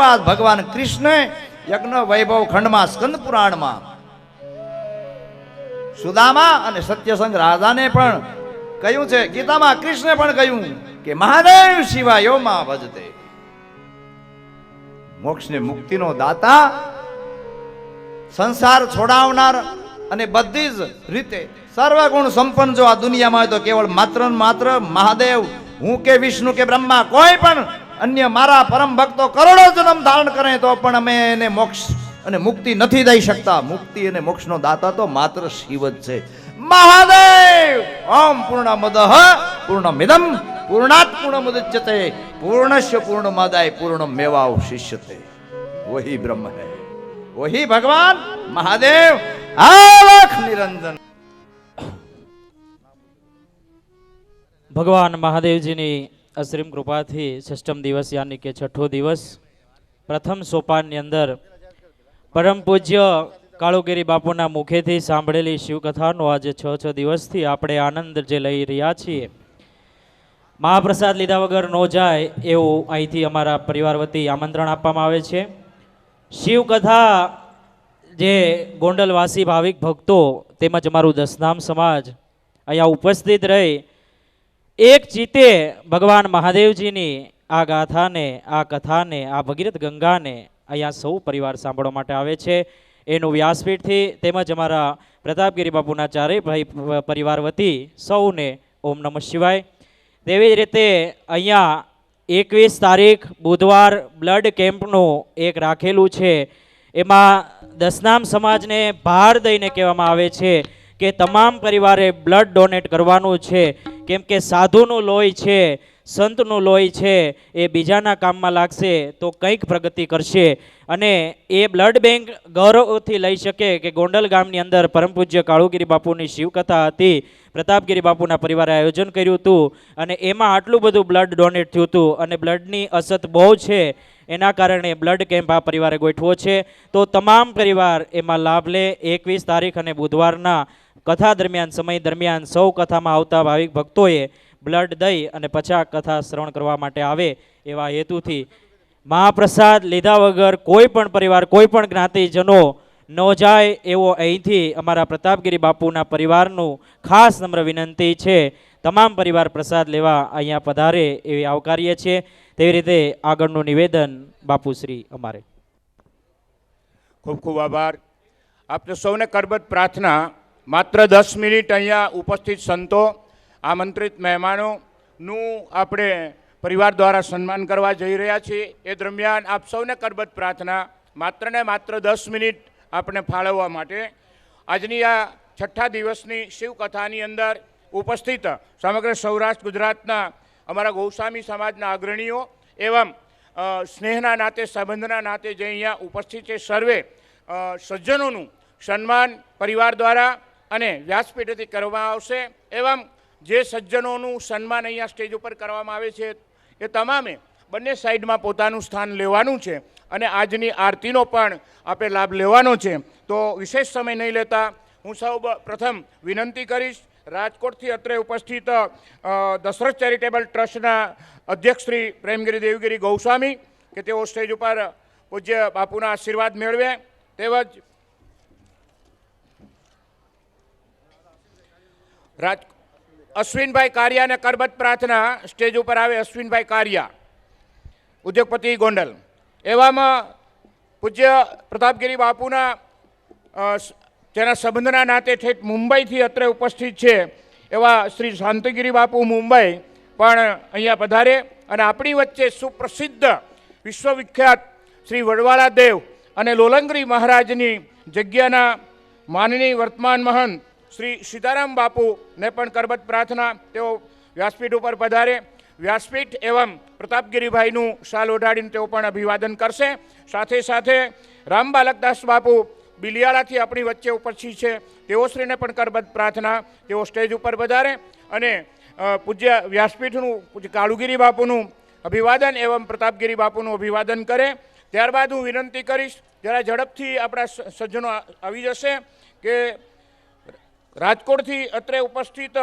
વાત ભગવાન કૃષ્ણ યજ્ઞ વૈભવ ખંડમાં, સ્કંદ પુરાણમાં. સુદામા અને સત્યસંગ રાજાને પણ કહ્યું છે, ગીતામાં કૃષ્ણે પણ કહ્યું કે મહાદેવ શિવાયો માં ભજતે. મોક્ષને મુક્તિનો દાતા, સંસાર છોડાવનાર અને બધી જ રીતે સર્વગુણ સંપન્ન જો આ દુનિયામાં હોય તો કેવળ માત્ર માત્ર મહાદેવ, હું કે વિષ્ણુ કે બ્રહ્મા, કોઈ પણ અન્ય મારા પરમ ભક્તો કરોડો જન્મ ધારણ કરે તો પણ અમે એને મોક્ષ અને મુક્તિ નથી દઈ શકતા. મુક્તિ અને મોક્ષનો દાતા તો માત્ર શિવ જ છે. મહાદેવ! ઓમ પૂર્ણ મદ પૂર્ણ મિદમ પૂર્ણાત પૂર્ણ મુદચ્યતે પૂર્ણશ્ય પૂર્ણ માદાય પૂર્ણ મેવાવ શિષ્યતે. વહી બ્રહ્મ હૈ. વહી ભગવાન મહાદેવ! આલખ નિરંજન. ભગવાન મહાદેવજીની અસીમ કૃપાથી સષ્ટમ દિવસ યાની કે છઠ્ઠો દિવસ પ્રથમ સોપાનની અંદર પરમ પૂજ્ય કાળુગીરી બાપુના મુખેથી સાંભળેલી શિવકથાનો આજે છ છ દિવસથી આપણે આનંદ જે લઈ રહ્યા છીએ. મહાપ્રસાદ લીધા વગર ન જાય એવું અહીંથી અમારા પરિવાર વતી આમંત્રણ આપવામાં આવે છે. શિવકથા જે ગોંડલવાસી ભાવિક ભક્તો તેમજ અમારું દસનામ સમાજ અહીંયા ઉપસ્થિત રહી એક ચિત્તે ભગવાન મહાદેવજીની આ ગાથાને, આ કથાને, આ ભગીરથ ગંગાને અહીંયા સૌ પરિવાર સાંભળવા માટે આવે છે. એનું વ્યાસપીઠથી તેમજ અમારા પ્રતાપગીરી બાપુના ચારેય ભાઈ પરિવાર વતી સૌને ઓમ નમઃ શિવાય. તેવી જ રીતે અહીંયા એકવીસ તારીખ બુધવાર બ્લડ કેમ્પનું એક રાખેલું છે. એમાં દસનામ સમાજને ભાર દઈને કહેવામાં આવે છે. કે તમામ પરિવારે બ્લડ ડોનેટ કરવાનું છે. કેમ કે સાધુનું લોહી છે, સંતનું લોહી છે, એ બીજાના કામમાં લાગશે તો કંઈક પ્રગતિ કરશે. અને એ બ્લડ બેંક ગૌરવથી લઈ શકે કે ગોંડલ ગામની અંદર પરમ પૂજ્ય કાળુગીરી બાપુની શિવકથા હતી. પ્રતાપગીરી બાપુના પરિવારે આયોજન કર્યું હતું અને એમાં આટલું બધું બ્લડ ડોનેટ થયું હતું અને બ્લડની અસત બહુ છે. એના કારણે બ્લડ કેમ્પ આ પરિવારે ગોઠવો છે. તો તમામ પરિવાર એમાં લાભ લે. એકવીસ તારીખ અને બુધવારના કથા દરમિયાન, સમય દરમિયાન સૌ કથામાં આવતા ભાવિક ભક્તોએ બ્લડ દઈ અને પછી કથા શ્રવણ કરવા માટે આવે એવા હેતુથી મહાપ્રસાદ લીધા વગર કોઈ પણ પરિવાર, કોઈ પણ જ્ઞાતિજનો ન જાય એવો અહીંથી અમારા પ્રતાપગીરી બાપુના પરિવારનું ખાસ નમ્ર વિનંતી છે. તમામ પરિવાર પ્રસાદ લેવા અહીંયા પધારે એવી આવકારીએ છીએ. તેવી રીતે આગળનું નિવેદન બાપુશ્રી અમારે. ખૂબ ખૂબ આભાર. આપને સૌને કરબત પ્રાર્થના માત્ર દસ મિનિટ અહીંયા ઉપસ્થિત સંતો, આમંત્રિત મહેમાનોનું આપણે પરિવાર દ્વારા સન્માન કરવા જઈ રહ્યા છીએ. એ દરમિયાન આપ સૌને કરબત પ્રાર્થના, માત્ર ને માત્ર દસ મિનિટ આપણે ફાળવવા માટે આજની આ છઠ્ઠા દિવસની શિવકથાની અંદર ઉપસ્થિત સમગ્ર સૌરાષ્ટ્ર ગુજરાતના અમારા ગૌસ્વામી સમાજના અગ્રણીઓ એવમ સ્નેહના નાતે, સંબંધના નાતે જે અહીંયા ઉપસ્થિત છે, સર્વે સજ્જનોનું સન્માન પરિવાર દ્વારા અને વ્યાસપીઠેથી કરવામાં આવશે. એવમ જે સજ્જનોનું સન્માન અહીંયા સ્ટેજ ઉપર કરવામાં આવે છે, એ તમામે બંને સાઈડમાં પોતાનું સ્થાન લેવાનું છે અને આજની આરતીનો પણ આપણે લાભ લેવાનો છે. તો વિશેષ સમય નહીં લેતા હું સૌ પ્રથમ વિનંતી કરીશ, રાજકોટથી અત્રે ઉપસ્થિત દશરથ ચેરિટેબલ ટ્રસ્ટના અધ્યક્ષ શ્રી પ્રેમગીરી દેવગીરી ગૌસ્વામી, કે તેઓ સ્ટેજ ઉપર પૂજ્ય બાપુના આશીર્વાદ મેળવે. તેમજ રાજ અશ્વિનભાઈ કારિયાને કરબત પ્રાર્થના સ્ટેજ ઉપર આવે અશ્વિનભાઈ કારિયા, ઉદ્યોગપતિ ગોંડલ. એવામાં પૂજ્ય પ્રતાપગીરી બાપુના જેના સંબંધના નાતે ઠેઠ મુંબઈથી અત્રે ઉપસ્થિત છે એવા શ્રી શાંતિગીરી બાપુ મુંબઈ પણ અહીંયા પધારે અને આપણી વચ્ચે સુપ્રસિદ્ધ વિશ્વવિખ્યાત શ્રી વડવાળા દેવ અને લોલંગરી મહારાજની જગ્યાના માનની વર્તમાન મહંત શ્રી સીતારામ બાપુને પણ કરબત પ્રાર્થના તેઓ વ્યાસપીઠ ઉપર પધારે. વ્યાસપીઠ એવમ પ્રતાપગીરીભાઈનું શાલ ઓઢાડીને તેઓ પણ અભિવાદન કરશે. સાથે સાથે રામ બાલકદાસ બાપુ બિલિયાળાથી આપણી વચ્ચે ઉપસ્થિત છે. તેઓ શ્રીને પણ કરબત પ્રાર્થના તેઓ સ્ટેજ ઉપર પધારે અને પૂજ્ય વ્યાસપીઠનું પૂજ્ય કાળુગીરી બાપુનું અભિવાદન એવમ પ્રતાપગીરી બાપુનું અભિવાદન કરે. ત્યારબાદ હું વિનંતી કરીશ, જરા ઝડપથી આપણા સજ્જનો આવી જશે કે રાજકોટથી અત્રે ઉપસ્થિત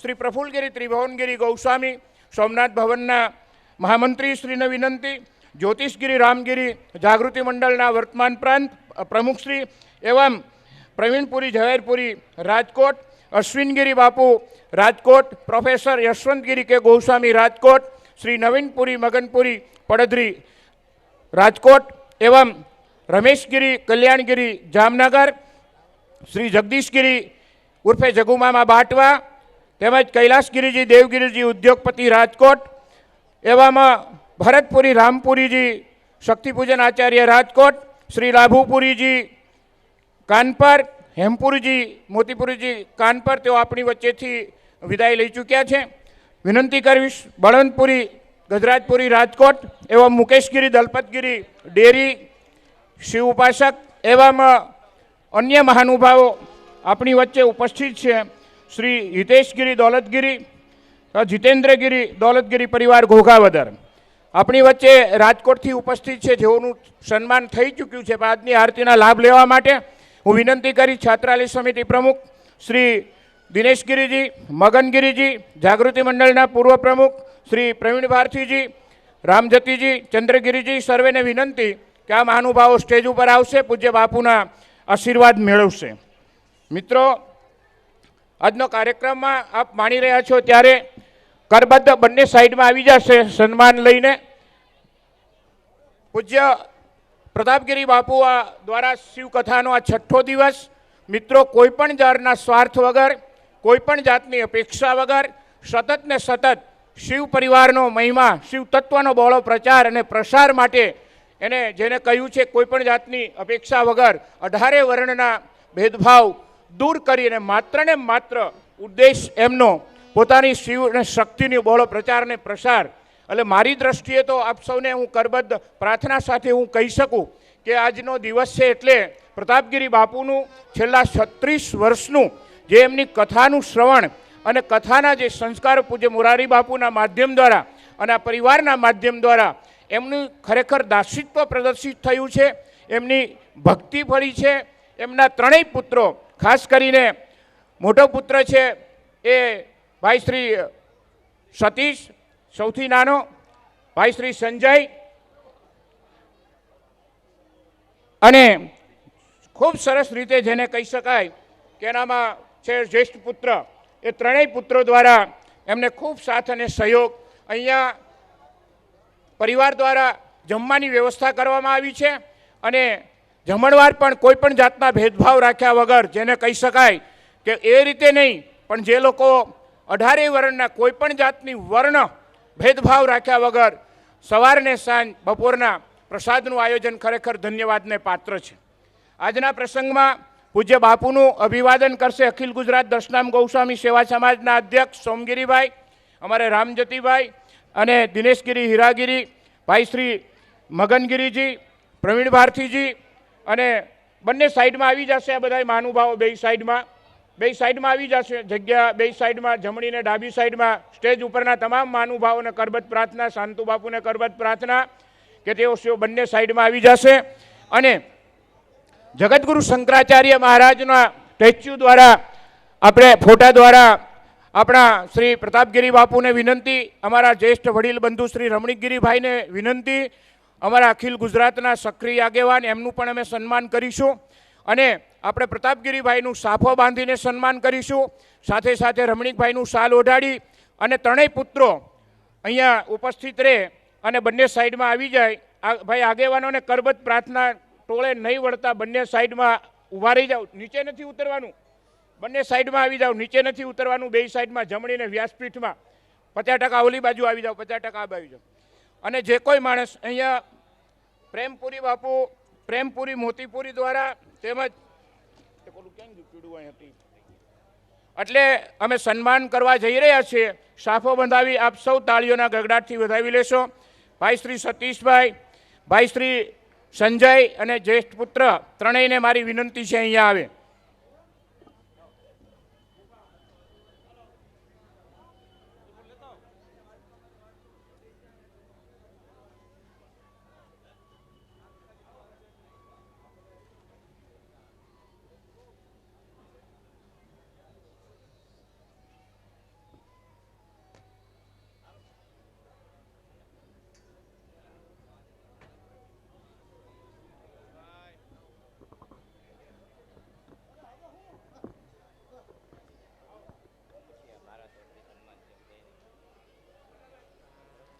શ્રી પ્રફુલગીરી ત્રિભુવનગીરી ગૌસ્વામી, સોમનાથ ભવનના મહામંત્રી શ્રીને વિનંતી, જ્યોતિષગીરી રામગીરી જાગૃતિ મંડળના વર્તમાન પ્રાંત પ્રમુખશ્રી એવમ પ્રવીણપુરી ઝવેરપુરી રાજકોટ, અશ્વિનગીરી બાપુ રાજકોટ, પ્રોફેસર યશવંતગીરી કે ગોસ્વામી રાજકોટ, શ્રી નવીનપુરી મગનપુરી પડધરી રાજકોટ, એવમ રમેશગીરી કલ્યાણગીરી જામનગર, શ્રી જગદીશગીરી ઉર્ફે જગુમામા બાટવા તેમજ કૈલાસગીરીજી દેવગીરીજી ઉદ્યોગપતિ રાજકોટ, એવામાં ભરતપુરી રામપુરીજી શક્તિપૂજન આચાર્ય રાજકોટ, શ્રી લાભુપુરીજી કાનપર, હેમપુરજી, મોતીપુરીજી કાનપર તેઓ આપણી વચ્ચેથી વિદાય લઈ ચૂક્યા છે. વિનંતી કરીશ, બળવંતપુરી, ગજરાજપુરી રાજકોટ, એવા મુકેશગીરી, દલપતગીરી ડેરી, શિવ ઉપાસક, એવામાં અન્ય મહાનુભાવો આપણી વચ્ચે ઉપસ્થિત છે શ્રી હિતેશગીરી દોલતગીરી જીતેન્દ્રગીરી દોલતગીરી પરિવાર ઘોઘાવદર. આપણી વચ્ચે રાજકોટથી ઉપસ્થિત છે જેઓનું સન્માન થઈ ચૂક્યું છે. આજની આરતીના લાભ લેવા માટે હું વિનંતી કરી છાત્રાલય સમિતિ પ્રમુખ શ્રી દિનેશગીરીજી, મગનગીરીજી, જાગૃતિ મંડળના પૂર્વ પ્રમુખ શ્રી પ્રવીણ ભારતીજી રામજતીજી, ચંદ્રગીરીજી સર્વેને વિનંતી કે આ મહાનુભાવો સ્ટેજ ઉપર આવશે, પૂજ્ય બાપુના આશીર્વાદ મેળવશે. મિત્રો, આજનો કાર્યક્રમમાં આપ માણી રહ્યા છો ત્યારે કરબદ્ધ બંને સાઈડમાં આવી જશે સન્માન લઈને. પૂજ્ય પ્રતાપગીરી બાપુ દ્વારા શિવકથાનો આ છઠ્ઠો દિવસ. મિત્રો, કોઈ પણ જાતના સ્વાર્થ વગર, કોઈ પણ જાતની અપેક્ષા વગર, સતત ને સતત શિવ પરિવારનો મહિમા, શિવ તત્વનો બહોળો પ્રચાર અને પ્રસાર માટે એને જેને કહ્યું છે, કોઈ પણ જાતની અપેક્ષા વગર અઢારે વર્ણના ભેદભાવ દૂર કરીને માત્ર ને માત્ર ઉદ્દેશ એમનો, પોતાની શિવ અને શક્તિની બહોળો પ્રચાર અને પ્રસાર. એટલે મારી દ્રષ્ટિએ તો આપ સૌને હું કરબદ્ધ પ્રાર્થના સાથે હું કહી શકું કે આજનો દિવસ છે એટલે પ્રતાપગીરી બાપુનું છેલ્લા છત્રીસ વર્ષનું જે એમની કથાનું શ્રવણ અને કથાના જે સંસ્કાર પૂજ્ય મોરારી બાપુના માધ્યમ દ્વારા અને આ પરિવારના માધ્યમ દ્વારા એમનું ખરેખર દાસિત્વ પ્રદર્શિત થયું છે, એમની ભક્તિ ફરી છે, એમના ત્રણેય પુત્રો ખાસ કરીને મોટો પુત્ર છે એ ભાઈ શ્રી સતીશ, સૌથી નાનો ભાઈ શ્રી સંજય. અને ખૂબ સરસ રીતે જેને કહી શકાય કે એનામાં છે જ્યેષ્ઠ પુત્ર. એ ત્રણેય પુત્રો દ્વારા એમને ખૂબ સાથ અને સહયોગ અહીંયા પરિવાર દ્વારા જમવાની વ્યવસ્થા કરવામાં આવી છે. અને જમણવાર પણ કોઈ પણ જાતના ભેદભાવ રાખ્યા વગર જેને કહી શકાય કે એ રીતે નહીં, પણ જે લોકો અઢારે વર્ણના કોઈ પણ જાતની વર્ણ ભેદભાવ રાખ્યા વગર સવારને સાંજ બપોરના પ્રસાદનું આયોજન ખરેખર ધન્યવાદને પાત્ર છે. આજના પ્રસંગમાં પૂજ્ય બાપુનું અભિવાદન કરશે અખિલ ગુજરાત દશનામ ગૌસ્વામી સેવા સમાજના અધ્યક્ષ સોમગીરીભાઈ, અમારે રામજતીભાઈ અને દિનેશગીરી હીરાગીરી, ભાઈ શ્રી મગનગીરીજી, પ્રવીણ ભારતીજી અને બંને સાઈડમાં આવી જશે આ બધા મહાનુભાવો, બે સાઈડમાં. બે સાઈડમાં આવી જશે જગ્યા, બે સાઈડમાં જમણી ને ડાબી સાઈડમાં. સ્ટેજ ઉપરના તમામ મહાનુભાવોને કરબત પ્રાર્થના શાંતુ બાપુને કરબત પ્રાર્થના કે તેઓ બંને સાઈડમાં આવી જશે. અને જગતગુરુ શંકરાચાર્ય મહારાજના સ્ટેચ્યુ દ્વારા આપણે, ફોટા દ્વારા આપણા શ્રી પ્રતાપગીરી બાપુને વિનંતી, અમારા જ્યેષ્ઠ વડીલ બંધુ શ્રી રમણીકગીરીભાઈને વિનંતી અમારા અખિલ ગુજરાતના સક્રિય આગેવાન, એમનું પણ અમે સન્માન કરીશું. અને આપણે પ્રતાપગીરીભાઈનું સાફો બાંધીને સન્માન કરીશું. સાથે સાથે રમણીકભાઈનું શાલ ઓઢાડી અને ત્રણેય પુત્રો અહીંયા ઉપસ્થિત રહે અને બંને સાઈડમાં આવી જાય. ભાઈ આગેવાનોને કરબત પ્રાર્થના ટોળે નહીં વળતા બંને સાઈડમાં ઊભા રહી જાઓ. નીચે નથી ઉતરવાનું. બંને સાઈડમાં આવી જાઓ. નીચે નથી ઉતરવાનું. બે સાઈડમાં જમણીને વ્યાસપીઠમાં. પચાસ ટકા ઓલી બાજુ આવી જાઓ. પચાસ ટકા આ બાજુ અને જે કોઈ માણસ અહીંયા પ્રેમપુરી બાપુ, પ્રેમપુરી મોતીપુરી દ્વારા તેમજ. એટલે અમે સન્માન કરવા જઈ રહ્યા છીએ સાફો બંધાવી આપ સૌ તાળીઓના ગગડાટથી વધાવી લેશો ભાઈ શ્રી સતીશભાઈ, ભાઈ શ્રી સંજય અને જ્યેષ્ઠ પુત્ર ત્રણેયને મારી વિનંતી છે અહીંયા આવે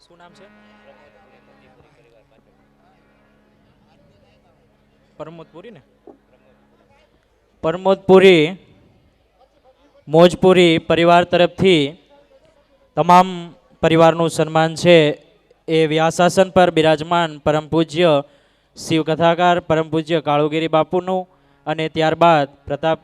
શું નામ છે? પરમોદપુરી ને? પરમોદપુરી, મોજપુરી પરિવાર તરફથી તમામ પરિવારનું સન્માન છે. એ વ્યાસાસન પર બિરાજમાન પરમ પૂજ્ય શિવ કથાકાર પરમ પૂજ્ય કાળુગીરી બાપુનું અને ત્યારબાદ પ્રતાપ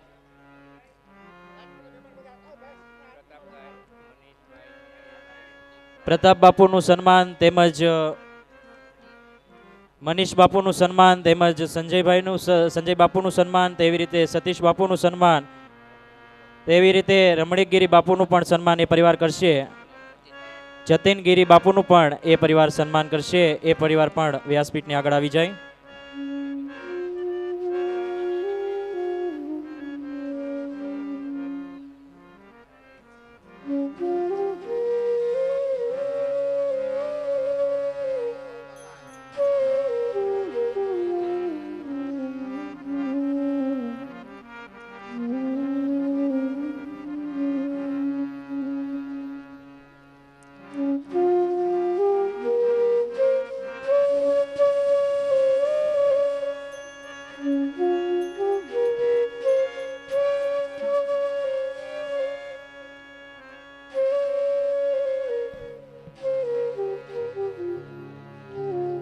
પ્રતાપ બાપુનું સન્માન તેમજ મનીષ બાપુનું સન્માન તેમજ સંજયભાઈનું સંજય બાપુનું સન્માન, તેવી રીતે સતીશ બાપુનું સન્માન, તેવી રીતે રમણીકગીરી બાપુનું પણ સન્માન એ પરિવાર કરશે. જતીનગીરી બાપુનું પણ એ પરિવાર સન્માન કરશે. એ પરિવાર પણ વ્યાસપીઠની આગળ આવી જાય.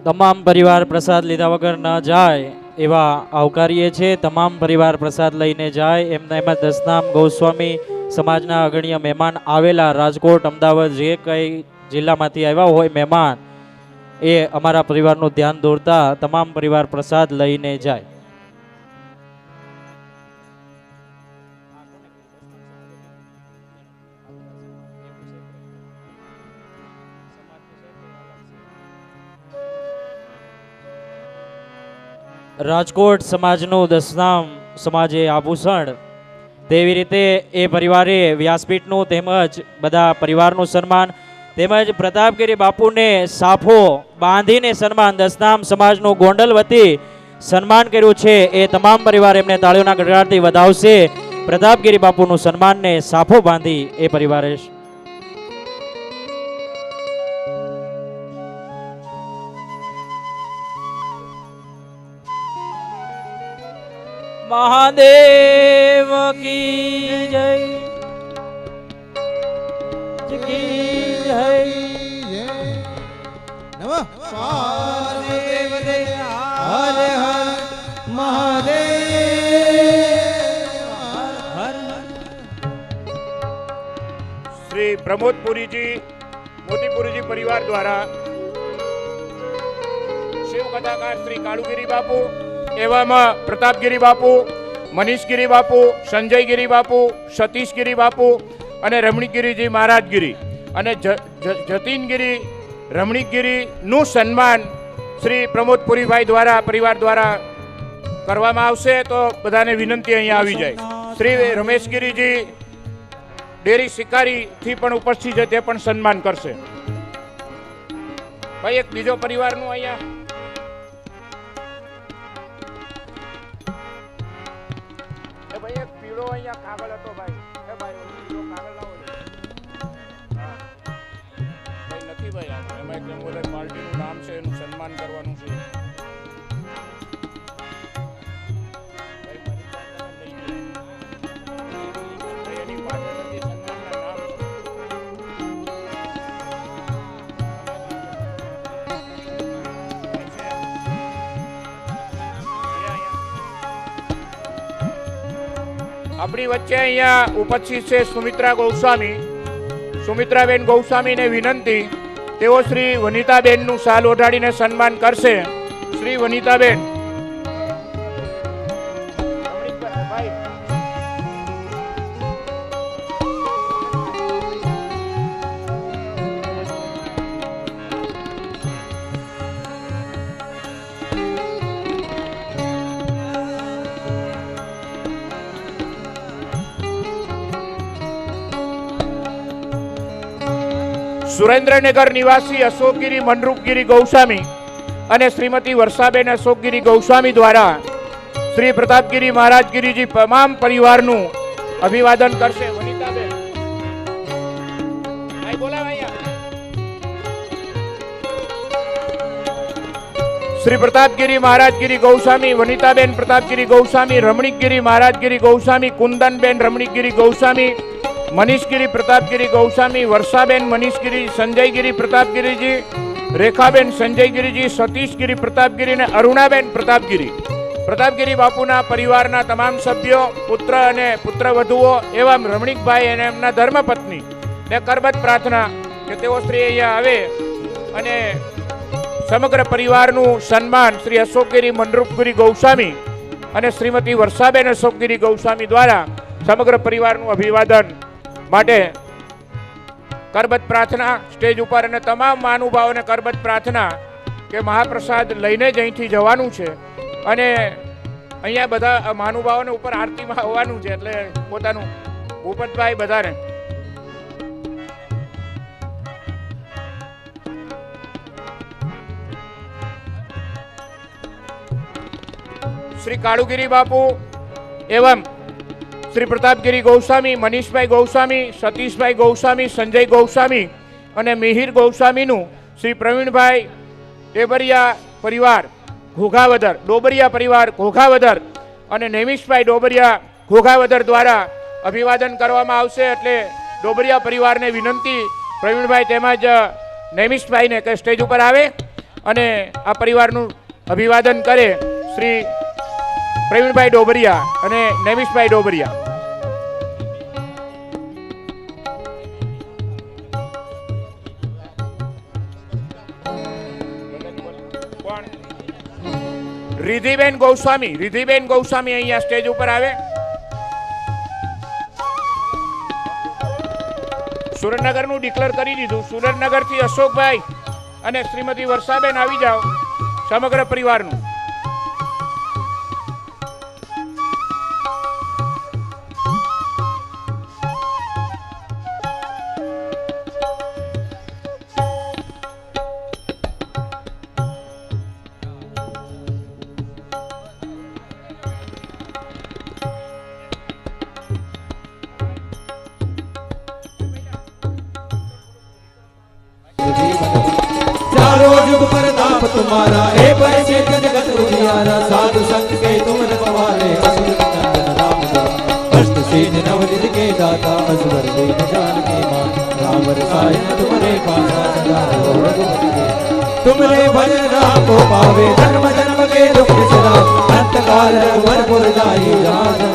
તમામ પરિવાર પ્રસાદ લીધા વગર ન જાય એવા આવકારીએ છે. તમામ પરિવાર પ્રસાદ લઈને જાય એમના એમાં દસનામ ગોસ્વામી સમાજના અગણ્ય મહેમાન આવેલા. રાજકોટ, અમદાવાદ જે કંઈ જિલ્લામાંથી આવ્યા હોય મહેમાન એ અમારા પરિવારનું ધ્યાન દોરતા તમામ પરિવાર પ્રસાદ લઈને જાય. રાજકોટ સમાજનું દસનામ સમાજે આભૂષણ. તેવી રીતે એ પરિવારે વ્યાસપીઠનું તેમજ બધા પરિવારનું સન્માન તેમજ પ્રતાપગીરી બાપુને સાફો બાંધીને સન્માન દસનામ સમાજનું ગોંડલ વતી સન્માન કર્યું છે. એ તમામ પરિવાર એમને તાળીઓના ગડગડાટથી વધાવશે. પ્રતાપગીરી બાપુનું સન્માનને સાફો બાંધી એ પરિવારે મહાદેવ કી જય કી જય નમઃ પાર્વતી હરે હર મહાદેવ હર શ્રી પ્રમોદપુરીજી મોતીપુરીજી પરિવાર દ્વારા શિવ કથાકાર શ્રી કાળુગીરી બાપુ એવામાં પ્રતાપગીરી બાપુ, મનીષગીરી બાપુ, સંજયગીરી બાપુ, સતીશગીરી બાપુ અને રમણીગીરીજી મહારાજગીરી. અને જતીનગીરી રમણીકગીરીનું સન્માન શ્રી પ્રમોદપુરીભાઈ દ્વારા, પરિવાર દ્વારા કરવામાં આવશે તો બધાને વિનંતી અહીંયા આવી જાય. શ્રી રમેશગીરીજી ડેરી શિકારીથી પણ ઉપસ્થિત છે, તે પણ સન્માન કરશે. ભાઈ, એક બીજો પરિવારનું અહીંયા એક પીળો અહીંયા કાગળ હતો ભાઈ. એ ભાઈ પીળો કાગળ લાવો ભાઈ નથી ભાઈ. એમાં એક બધા પાર્ટીનું નામ છે, એનું સન્માન કરવાનું. આપણી વચ્ચે અહીંયા ઉપસ્થિત છે સુમિત્રા ગૌસ્વામી. સુમિત્રાબેન ગૌસ્વામીને વિનંતી, તેઓ શ્રી વનિતાબેનનું સાલ ઓઢાડીને સન્માન કરશે. શ્રી વનિતાબેન સુરેન્દ્રનગર નિવાસી અશોકગીરી મનરૂપગીરી ગૌસ્વામી અને શ્રીમતી વર્ષાબેન અશોકગીરી ગૌસ્વામી દ્વારા શ્રી પ્રતાપગીરી મહારાજગીરીજી તમામ પરિવારનું અભિવાદન કરશે. શ્રી પ્રતાપગીરી મહારાજગીરી ગૌસ્વામી, વનિતાબેન પ્રતાપગીરી ગૌસ્વામી, રમણીકગીરી મહારાજગીરી ગૌસ્વામી, કુંદનબેન રમણીકગીરી ગૌસ્વામી મનીષગીરી, પ્રતાપગીરી ગૌસ્વામી વર્ષાબેન, મનીષગીરી, સંજયગીરી, પ્રતાપગીરીજી, રેખાબેન, સંજયગીરીજી, સતીશગીરી, પ્રતાપગીરી અને અરુણાબેન પ્રતાપગીરી. પ્રતાપગીરી બાપુના પરિવારના તમામ સભ્યો, પુત્ર અને પુત્રવધુઓ, એવા રમણીકભાઈ અને એમના ધર્મપત્ની ને કરબત પ્રાર્થના કે તેઓ શ્રી અહીંયા આવે અને સમગ્ર પરિવારનું સન્માન શ્રી અશોકગીરી, મનરૂપગીરી ગૌસ્વામી અને શ્રીમતી વર્ષાબેન અશોકગીરી ગૌસ્વામી દ્વારા સમગ્ર પરિવારનું અભિવાદન માટે કરબત પ્રાર્થના સ્ટેજ ઉપર અને તમામ મહાનુભાવોને કરબત પ્રાર્થના કે મહાપ્રસાદ લઈને જ અહીંથી જવાનું છે. અને અહીંયા બધા મહાનુભાવોને ઉપર આરતીમાં આવવાનું છે એટલે પોતાનું ભૂપતભાઈ બધાને. શ્રી કાળુગીરી બાપુ એવં શ્રી પ્રતાપગીરી ગૌસ્વામી, મનીષભાઈ ગૌસ્વામી, સતીશભાઈ ગૌસ્વામી, સંજય ગૌસ્વામી અને મિહિર ગૌસ્વામીનું શ્રી પ્રવીણભાઈ ડેબરિયા પરિવાર ઘોઘાવદર, ડોબરિયા પરિવાર ઘોઘાવદર અને નેમિશભાઈ ડોબરિયા ઘોઘાવદર દ્વારા અભિવાદન કરવામાં આવશે એટલે ડોબરિયા પરિવારને વિનંતી પ્રવીણભાઈ તેમજ નેમિશભાઈને કે સ્ટેજ ઉપર આવે અને આ પરિવારનું અભિવાદન કરે. શ્રી પ્રવીણભાઈ ડોબરિયા અને નેમિશભાઈ ડોબરિયા. રિધિબેન ગૌસ્વામી રિધિબેન ગૌસ્વામી અહીંયા સ્ટેજ ઉપર આવે. સુરેન્દ્રનગરનું ડિક્લેર કરી દીધું. સુરેન્દ્રનગરથી અશોકભાઈ અને શ્રીમતી વર્ષાબેન આવી જાઓ, સમગ્ર પરિવારનું. प्रताप तुम्हारा हे परिचित जगत उजियारा साधु संत के तुम रखवाले असुर नंदन राम दुलारे। अष्ट सेन नवनिध के दाता असुर दीन जान के मान राम रसायन तुम्हारे पासा सदा रहो रघुपति के। तुमरे भजन राम को पावे जन्म जन्म के दुख सदा अंत काल रघुवर पुर जाई जहाँ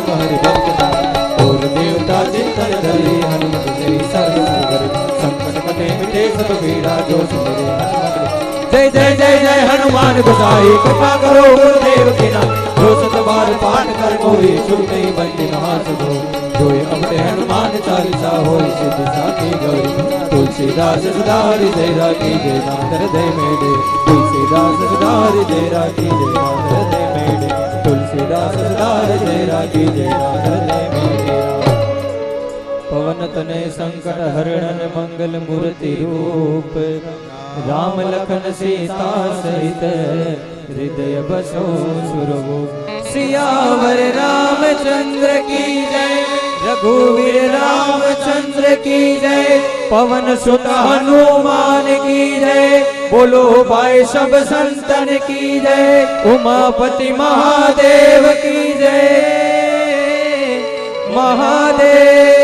जय जय जय जय हनुमान गोसाई। कृपा करो गुरुदेव की नाम। जो सत पाठ कर कोई छूटे बंदी महासुभो जो अपने हनुमान चालीसा हो सिद्ध साकी गौरी तुलसीदास सुधारी जय राखी, जय नाथर दे मेरे तुलसीदास सुधारी जय राखी, जय नाथर दे मेरे तुलसीदास सुधारी जय राखी, जय नाथर दे मेरे पवन तने संकट हरण मंगल मूर्ति रूप। રામ લખન સીતા સહિત હૃદય બસો સુરવો. સિયાવર રામચંદ્ર કી જય, રઘુવીર રામચંદ્ર કી જય, પવન સુત હનુમાન કી જય, બોલો ભાઈ સબ સંતન કી જય, ઉમાપતિ મહાદેવ કી જય. મહાદેવ